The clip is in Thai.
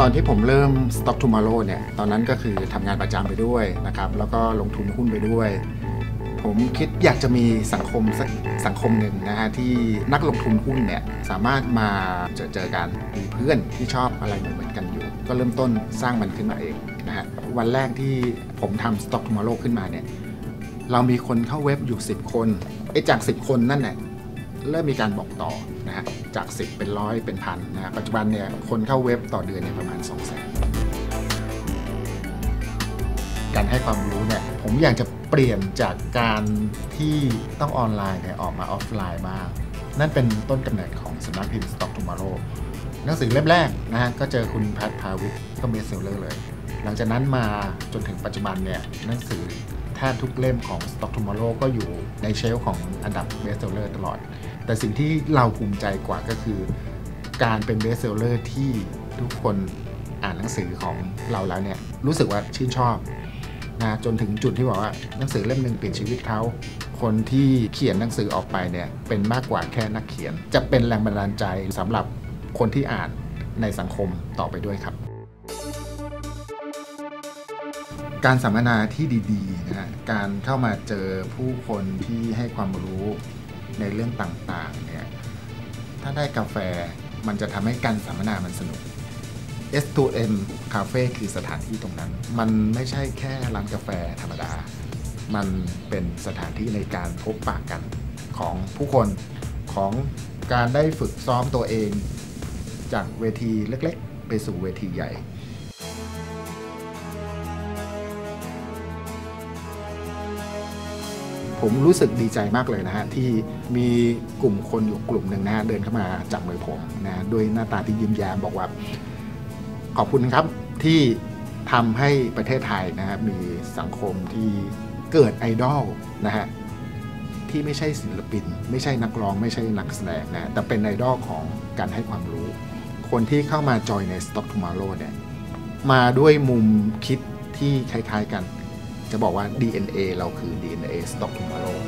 ตอนที่ผมเริ่ม Stock Tomorrow เนี่ย ตอนนั้นก็คือทำงานประจำไปด้วยนะครับ แล้วก็ลงทุนหุ้นไปด้วย ผมคิดอยากจะมีสังคมสักสังคมหนึ่งนะฮะที่นักลงทุนหุ้นเนี่ยสามารถมาเจอเจอกันมีเพื่อนที่ชอบอะไรเหมือนกันอยู่ ก็เริ่มต้นสร้างมันขึ้นมาเองนะฮะ วันแรกที่ผมทำ Stock Tomorrow ขึ้นมาเนี่ย เรามีคนเข้าเว็บอยู่ 10 คนไอ้จาก 10 คนนั่นเนี่ย เริ่มมีการบอกต่อนะฮะจาก 10 เป็นร้อยเป็นพันนะฮะปัจจุบันเนี่ยคนเข้าเว็บต่อเดือนเนี่ยประมาณ 2 0 0 0 0 0การให้ความรู้เนี่ยผมอยากจะเปลี่ยนจากการที่ต้องออนไลน์เนี่ยออกมาออฟไลน์บ้าง นั่นเป็นต้นกำเนิดของสำนักพิมพ์ Stock Tomorrow หนังสือเล่มแรกนะฮะก็เจอคุณแพทพาวิทก็เบสเซลเลอร์เลย หลังจากนั้นมาจนถึงปัจจุบันเนี่ยหนังสือแทบทุกเล่มของ Stock Tomorrow ก็อยู่ในเชลฟ์ของอันดับเบสเซลเลอร์ตลอด แต่สิ่งที่เราภูมิใจกว่าก็คือ การเป็นเบสเซลเลอร์ที่ทุกคนอ่านหนังสือของเราแล้วเนี่ยรู้สึกว่าชื่นชอบนะจนถึงจุดที่บอกว่าหนังสือเล่มหนึ่งเปลี่ยนชีวิตเขาคนที่เขียนหนังสือออกไปเนี่ยเป็นมากกว่าแค่นักเขียน จะเป็นแรงบันดาลใจสำหรับคนที่อ่านในสังคมต่อไปด้วยครับ การสัมมนาที่ดีๆนะฮะการเข้ามาเจอผู้คนที่ให้ความรู้ ในเรื่องต่างๆเนี่ยถ้าได้กาแฟมันจะทำให้การสัมมนามันสนุก S2M Cafe คือสถานที่ตรงนั้น มันไม่ใช่แค่ร้านกาแฟธรรมดา มันเป็นสถานที่ในการพบปะกันของผู้คนของการได้ฝึกซ้อมตัวเอง จากเวทีเล็กๆ ไปสู่เวทีใหญ่ ผมรู้สึกดีใจมากเลยนะฮะที่มีกลุ่มคนอยู่กลุ่มหนึ่งนะฮะเดินเข้ามาจับมือผมนะด้วยหน้าตาที่ยิ้มแย้มบอกว่า ขอบคุณครับที่ทำให้ประเทศไทยนะฮะมีสังคมที่เกิดไอดอลนะฮะที่ไม่ใช่ศิลปิน ไม่ใช่นักร้อง ไม่ใช่นักแสดงนะแต่เป็นไอดอลของการให้ความรู้ คนที่เข้ามาจอยใน Stock Tomorrow เนี่ยมาด้วยมุมคิดที่คล้ายๆกัน จะบอกว่า DNA เราคือ DNA Stock Tomorrow